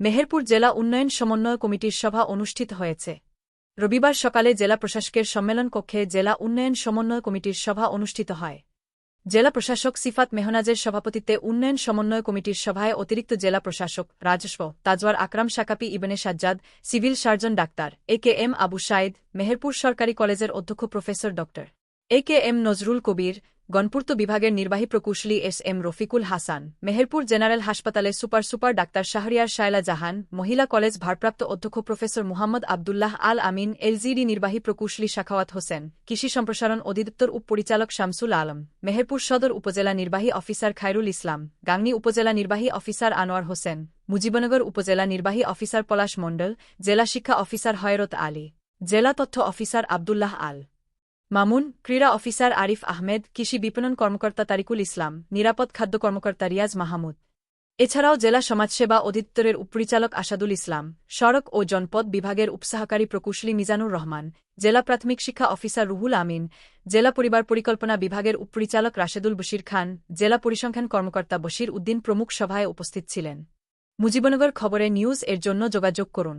মেহেরপুর জেলা উন্নয়ন সমন্বয় কমিটির সভা অনুষ্ঠিত হয়েছে। রবিবার সকালে জেলা প্রশাসকের সম্মেলন কক্ষে জেলা উন্নয়ন সমন্বয় কমিটির সভা অনুষ্ঠিত হয়। জেলা প্রশাসক সিফাত মেহনাজের সভাপতিত্বে উন্নয়ন সমন্বয় কমিটির সভায় অতিরিক্ত জেলা প্রশাসক রাজস্ব, Tajwar Akram শাকাপি Ibne Sajjad, civil surgeon doctor, A K M Abu Saeed Meherpur সরকারি কলেজের অধ্যক্ষ প্রফেসর ড এ কে এম নজরুল কবির গণপূর্ত বিভাগের নির্বাহী প্রকৌশলী S M Rafiqul Hasan, Meherpur general হাসপাতালে super super doctor Shahriar Shayla Jahan, মহিলা কলেজ ভারপ্রাপ্ত অধ্যক্ষ প্রফেসর মুহাম্মদ আবদুল্লাহ আল আমিন, এলজিডি নির্বাহী প্রকৌশলী শাখাওয়াত হোসেন, কৃষি সম্প্রসারণ অধিদপ্তর উপপরিচালক শামসুল আলম, মেহেরপুর সদর উপজেলা নির্বাহী অফিসার খায়রুল ইসলাম, গাংনী উপজেলা নির্বাহী অফিসার আনোয়ার হোসেন, মুজিবনগর উপজেলা নির্বাহী অফিসার পলাশ মণ্ডল, জেলা শিক্ষা অফিসার হয়রত আলী, জেলা তথ্য অফিসার আবদুল্লাহ আল। মামুন, ক্রীড়া অফিসার আরিফ আহমেদ, কৃষি বিপণন কর্মকর্তা তারিকুল ইসলাম, নিরাপদ খাদ্য কর্মকর্তা রিয়াজ মাহমুদ। এছাড়াও জেলা সমাজসেবা অধিদপ্তরের উপপরিচালক আসাদুল ইসলাম, সড়ক ও জনপদ বিভাগের উপসহকারী প্রকৌশলী মিজানুর রহমান, জেলা প্রাথমিক শিক্ষা অফিসার রুহুল আমিন, জেলা পরিবার পরিকল্পনা বিভাগের উপপরিচালক রাশেদুল বশির খান, জেলা পরিসংখ্যান কর্মকর্তা বশির উদ্দিন প্রমুখ সভায় উপস্থিত ছিলেন। মুজিবনগর খবরে নিউজ এর জন্য যোগাযোগ করুন।